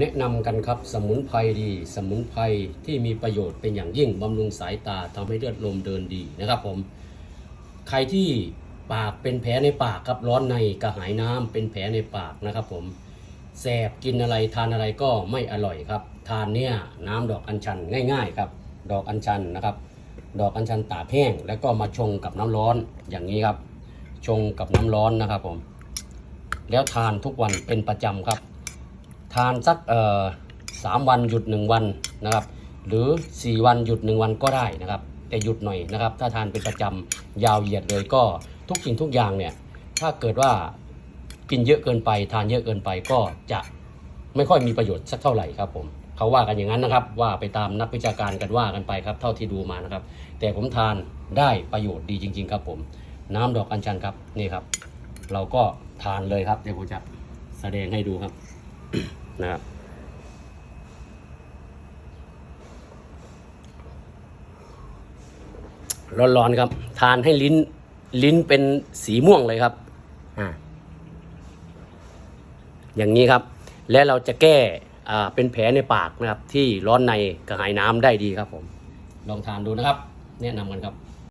แนะนำกันครับสมุนไพรดี สมุนไพรที่มีประโยชน์เป็นอย่างยิ่งบำรุงสายตาทำให้เลือดลมเดินดีนะครับผม ใครที่ปากเป็นแผลในปากครับร้อนในกระหายน้ำเป็นแผลในปากนะครับผมแสบกินอะไรทานอะไรก็ไม่อร่อยครับ ทานเนี่ยน้ำดอกอัญชันง่ายๆครับ ดอกอัญชันนะครับ ดอกอัญชันตากแห้ง แล้วก็มาชงกับน้ำร้อนอย่างนี้ครับ ชงกับน้ำร้อนนะครับผม แล้วทานทุกวันเป็นประจำครับ ทานสักสามวันหยุดหนึ่งวันนะครับ หรือ 4 วันหยุด1วันก็ได้นะครับ แต่หยุดหน่อยนะครับ ถ้าทานเป็นประจำยาวเหยียดเลยก็ทุกสิ่งทุกอย่างเนี่ยถ้าเกิดว่ากินเยอะเกินไป ทานเยอะเกินไปก็จะไม่ค่อยมีประโยชน์สักเท่าไหร่ครับผมเขาว่ากันอย่างนั้นนะครับ ว่าไปตามนักวิชาการกันว่ากันไปครับ เท่าที่ดูมานะครับ แต่ผมทานได้ประโยชน์ดีจริง ๆ ครับผม น้ำดอกอัญชันครับนี่ครับ เราก็ทานเลยครับเดี๋ยวผมจะแสดงให้ดูครับ นะครับร้อนๆครับ ทานให้ลิ้นลิ้นเป็นสีม่วงเลยครับอ่าอย่างนี้ครับ และเราจะแก้อ่าเป็นแผลในปากนะครับ ที่ร้อนในกระหายน้ำได้ดีครับผม ลองทานดูนะครับ แนะนำกันครับ